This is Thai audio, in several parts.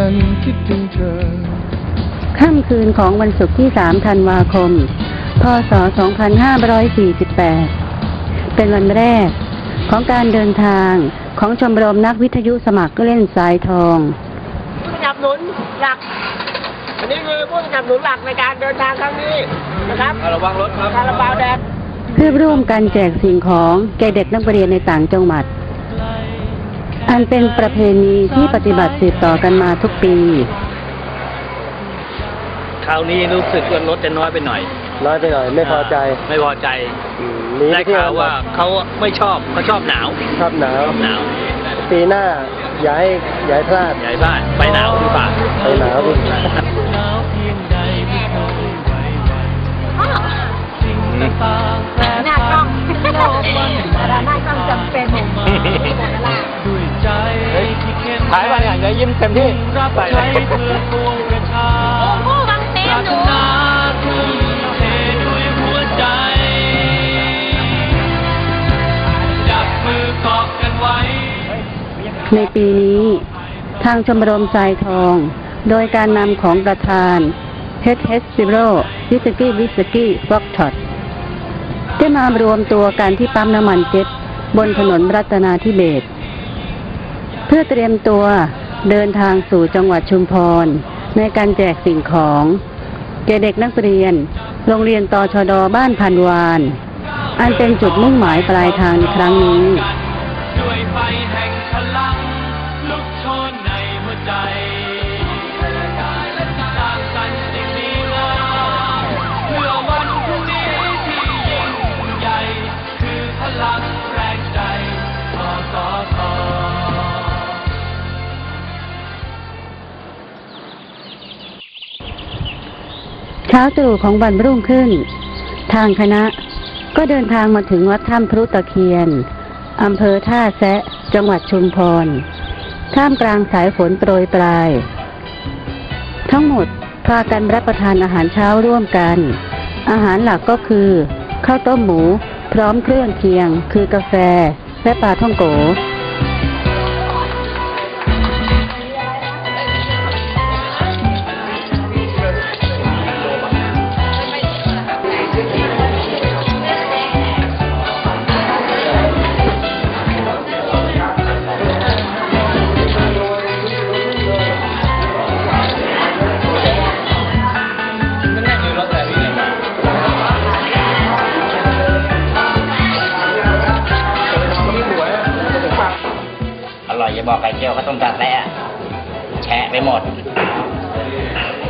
ฉันคิดถึงเธอ ค่ำคืนของวันศุกร์ที่ 3 ธันวาคม พศ 2548 เป็นวันแรก ของการเดินทางของชมรมนักวิทยุสมัครเล่นสายทองผู้สนับสนุนหลัก อันนี้คือผู้สนับสนุนหลักในการเดินทางครั้งนี้นะครับระวังรถครับคาราบาวแดงเพื่อร่วมกันแจกสิ่งของแก่เด็กนักเรียนในต่างจังหวัด อันเป็นประเพณีที่ปฏิบัติสืบต่อกันมาทุกปี คราวนี้รู้สึกว่ารถจะน้อยไปหน่อยน้อยไปหน่อย ไม่พอใจไม่พอใจอืมมีได้ที่ข่าวว่าเขาไม่ชอบเขาชอบหนาวชอบหนาวหนาวปีหน้าอย่าให้อย่าให้พลาดใหญ่บ้านไปหนาวดีกว่าไปหนาวดีกว่าหน้ากล้องหน้ากล้องจำเป็น ถ่ายมาเนี่ยจะยิ้มเต็มที่ใส่เลยโอ้โหบางเต้นหนูในปีนี้ทางชมรมสายทอง โดยการนำของประธาน HS Zero Whisky Whisky f o x t o t ได้มารวมตัวกันที่ปั๊มน้ำมันเจ็ตบนถนนรัตนาธิเบศร เพื่อเตรียมตัวเดินทางสู่จังหวัดชุมพร ในการแจกสิ่งของแก่เด็กนักเรียน โรงเรียนตชดบ้านพันวาน อันเป็นจุดมุ่งหมายปลายทางครั้งนี้ลัง เช้าตรู่ของวันรุ่งขึ้น ทางคณะก็เดินทางมาถึงวัดถ้ำพรุตะเคียน อำเภอท่าแซะ จังหวัดชุมพร ท่ามกลางสายฝนโปรยปลาย ทั้งหมดพากันรับประทานอาหารเช้าร่วมกัน อาหารหลักก็คือ ข้าวต้มหมู พร้อมเครื่องเคียง คือกาแฟ และปลาท่องโก ส้มตาแตะแฉะไปหมด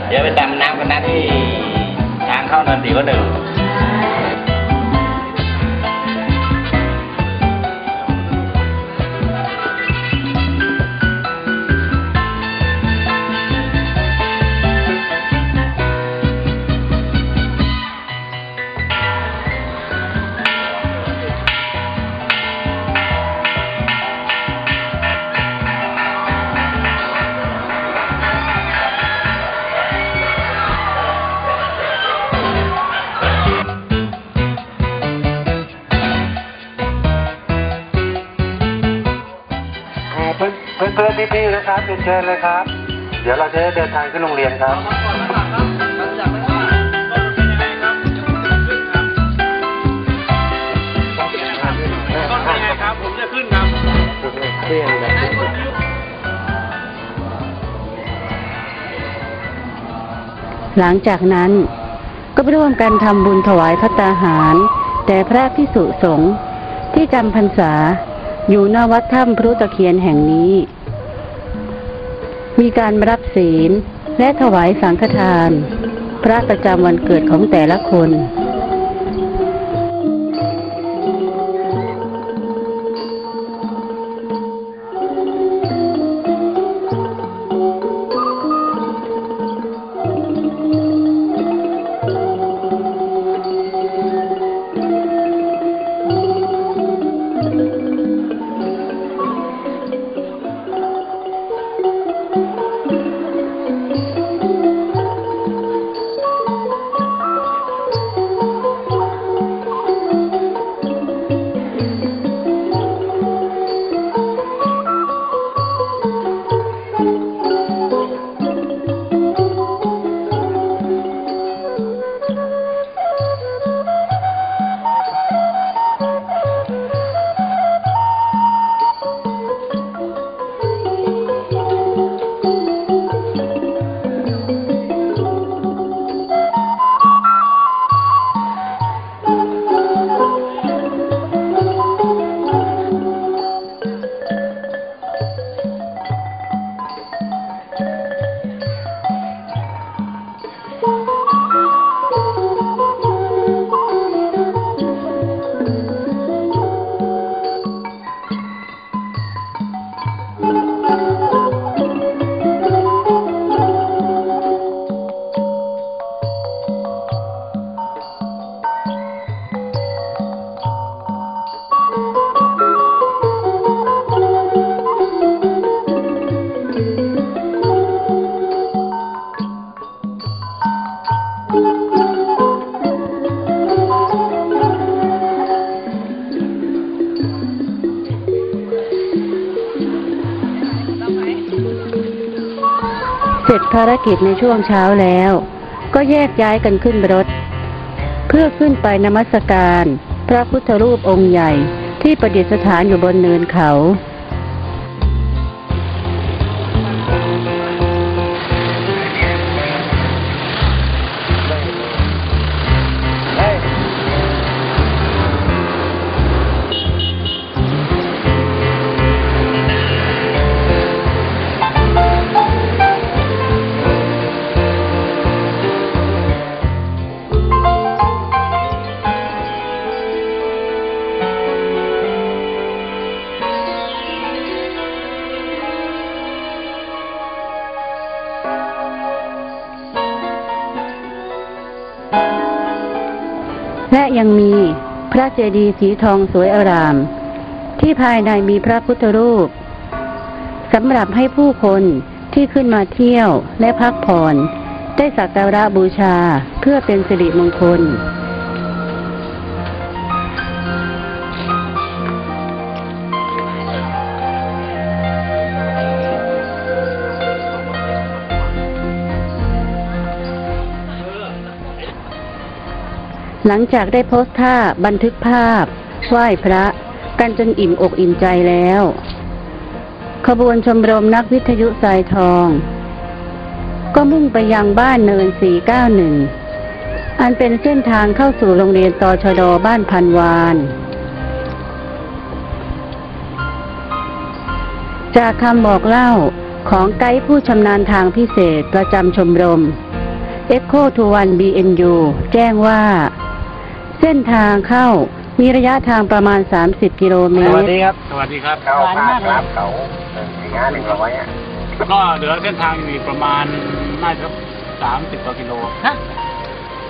เดี๋ยวไปตามน้ำกันนะที่ทางเข้านนทรีก็หนึ่ง พื่อนเพื่อนเพื่อนพี่ๆนะครับเชิญเชิญเลยครับ เดี๋ยวเราจะได้เดินทางขึ้นโรงเรียนครับครับผมจะขึ้นครับเรียนเลยหลังจากนั้นก็ไปร่วมกันทำบุญถวายพระตาหาร แต่พระพิสุสงฆ์ที่จำพรรษาอยู่หน้าวัดถ้ำพรุตะเคียนแห่งนี้ มีการรับศีล และถวายสังฆทาน พระประจำวันเกิดของแต่ละคนารกิจในช่วงเช้าแล้ว ก็แยกย้ายกันขึ้นรถ เพื่อขึ้นไปนมัสการ พระพุทธรูปองค์ใหญ่ที่ประดิษฐานอยู่บนเนินเขา ยังมีพระเจดีย์สีทองสวยอาราม ที่ภายในมีพระพุทธรูปสำหรับให้ผู้คนที่ขึ้นมาเที่ยวและพักผ่อน ได้สักการะบูชาเพื่อเป็นสิริมงคล หลังจากได้โพสต์ท่าบันทึกภาพ ไหว้พระ กันจนอิ่มอกอิ่มใจแล้ว ขบวนชมรมนักวิทยุสายทอง ก็มุ่งไปยังบ้านเนิน 491 อันเป็นเส้นทางเข้าสู่โรงเรียนตชดบ้านพันวาน จากคำบอกเล่าของไกด์ผู้ชำนาญทางพิเศษประจำชมรม Echo to One BNU แจ้งว่า เส้นทางเข้ามีระยะทางประมาณ 30 กิโลเมสตรวัสดีครับ สวัสดีครับ เขาพาครับเขาสี่ห้าหนึ่งร้อยอะก็เหลือเส้นทางอยู่อีกประมาณน่าจะสามสิบกว่ากิโล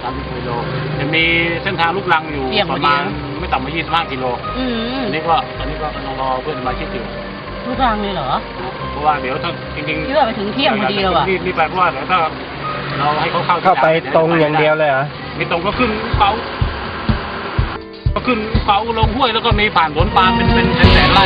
สามสิบกิโลจะมีเส้นทางลูกลังอยู่เสี่ยงประมาณไม่ต่ำกว่ายี่สิบห้ากิโลอืมอันนี้ก็อันนี้ก็กำลังรอเพื่อนสมาชิกอยู่ทุกทางเลยเหรอเพราะว่าเดี๋ยวถ้าจริงๆคิดว่าไปถึงเที่ยงพอดีแล้วอะรีบรีบไปเพราะว่าเดี๋ยวถ้าเราให้เขาเข้าเข้าไปตรงอย่างเดียวเลยเหรอ มีตรงก็ขึ้นเขาก็ ขึ้นเขาลงห้วยแล้วก็มีผ่านสวนปาล์มเป็นเป็นแสนไร่